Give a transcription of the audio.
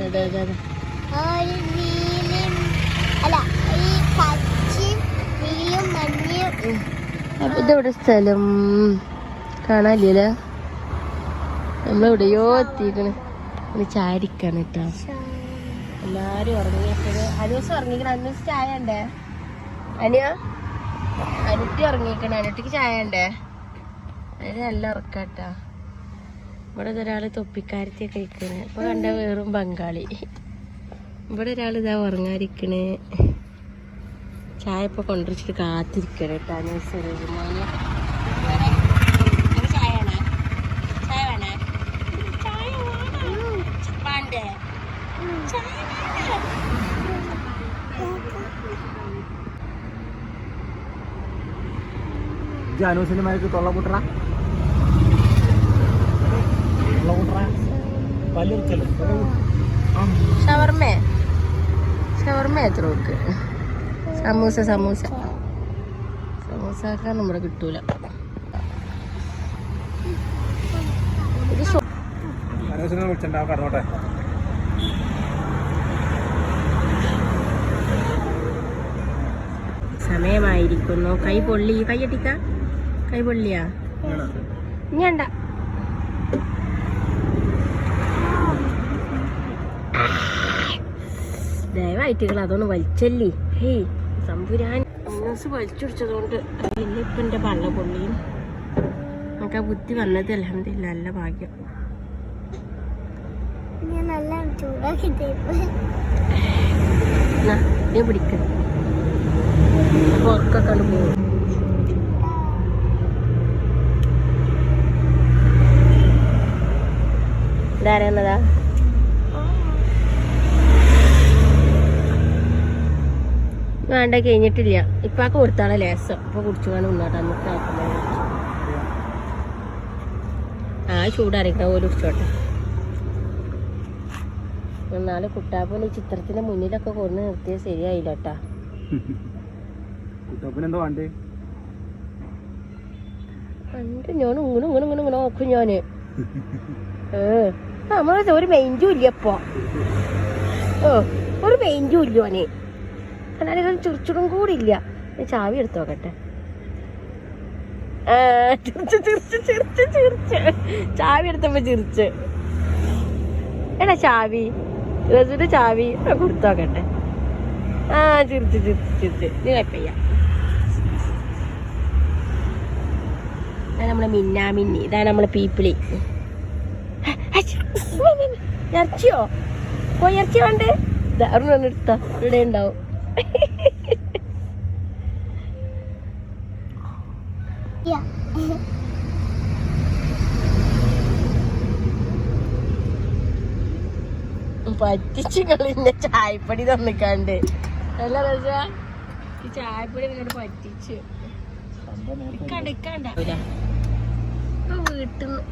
അതെ അതെ അതെ ഒരു നീലയും അല്ല ഈ പച്ചയും നീലയും മഞ്ഞയും. ഇതെവിടെ സ്ഥലം കാണാനില്ലേ? നമ്മളെവിടെയോ എത്തിക്കണ് ഒന്ന് ചാരിക്കാണ് കേട്ടോ എല്ലാരും ഉറങ്ങിയേക്കണ് അനുസ് ഉറങ്ങിക്കണ? അനുസ് ചായ ഉണ്ടേ? അനിയ അനുട്ടി ഉറങ്ങിക്കണ? അനുട്ടിക്ക് ചായ ഉണ്ടേ? അതിന് നല്ല ഉറക്കാട്ടാ ഇവിടെ ഒരാൾ തൊപ്പിക്കാരത്തി കഴിക്കണ്. ഇപ്പൊ കണ്ട വേറും ബംഗാളി. ഇവിടെ ഒരാൾ ഇതാ ഉറങ്ങാതിരിക്കണേ ചായ ഇപ്പൊ കൊണ്ടുവച്ചിട്ട് കാത്തിരിക്കണേ കേട്ടോ. റഹ്മാന് ചായ വേണേ? ചായ വേണേ ചായ വേണ്ടേ ചായ ജാനൂസിനുമാർക്ക് തൊള്ളപുട്ടറ തൊള്ളപുട്ടറ പല്ലിറുക്കല്ലോ ഷവർമേ. ഷവർമ എത്ര നോക്ക് സമൂസ സമൂസ. സമൂസക്കാൻ നമ്മുടെ കിട്ടൂല. സമയമായിരിക്കുന്നു. കൈ പൊള്ളി. കൈ അടിക്ക കൈ പൊള്ളിയാ? ഇഞ്ഞണ്ട ദയവായിട്ടുകൾ അതൊന്ന് വലിച്ചല്ലേ. ഹേയ് സംപുരാൻ അന്നസ് വലിച്ചുടിച്ചതുകൊണ്ട് എന്റെ പള്ള പൊള്ളിയും നമുക്ക് ആ ബുദ്ധി വന്നത് അലഹമില്ല നല്ല ഭാഗ്യം. ഞാൻ പിടിക്കണം ചൂടാക്കി തേപ്പ് എന്നാ നീ പിടിക്ക. അപ്പൊ ഉറക്കൊക്കെ പോകും ഇതാരെന്നതാ വേണ്ട കഴിഞ്ഞിട്ടില്ല. ഇപ്പാക്ക് കൊടുത്താണ് ലേസം. അപ്പൊ കുടിച്ചു വേണം ഉണ്ണാട്ടെ നമുക്ക് ആ ചൂടറിക്കണ പോലെ കുടിച്ചോട്ടെ. എന്നാൽ കുട്ടാപ്പൻ ഈ ചിത്രത്തിന്റെ മുന്നിലൊക്കെ കൊണ്ടു നിർത്തിയത് ശരിയായില്ല കേട്ടാ. പണ്ട് ഞാൻ ഇങ്ങനെ ഇങ്ങനെ ഇങ്ങനെ ഇങ്ങനെ നോക്കും ഞാൻ. ഏ നമ്മളത് ഒരു മെയിന്റും ഇല്ല ഇപ്പൊ. ഓ ഒരു മെയിന്റും ഇല്ല ഓന്. എന്നാലും ചുറിച്ചുടും കൂടി ഇല്ല ഞാൻ ചാവി എടുത്തു നോക്കട്ടെ. ചാവി എടുത്തപ്പോ ചിരിച്ച്. എടാ ചാവി റസിന്റെ ചാവി കൊടുത്തു നോക്കട്ടെ. ആ ചിരിച്ച് ചിരിച്ച് ചിരിച്ച്. നീ ഇതാണ് നമ്മളെ മിന്നാമിന്നി ഇതാ നമ്മളെ പീപ്പിളി. ഇറച്ചിയോ? പോയി ഇറച്ചി വേണ്ടേ? അറുപത് എടുത്ത. ഇവിടെ ഉണ്ടാവും. പറ്റിച്ച് കളിന്റെ ചായപ്പൊടി തന്നിക്കാണ്ട്. നല്ല രസ ഈ ചായപ്പൊടി നിങ്ങടെ പറ്റിച്ച്. ഇക്കാണ്ട് ഇക്കാണ്ട. വീട്ടിൽ നിന്ന്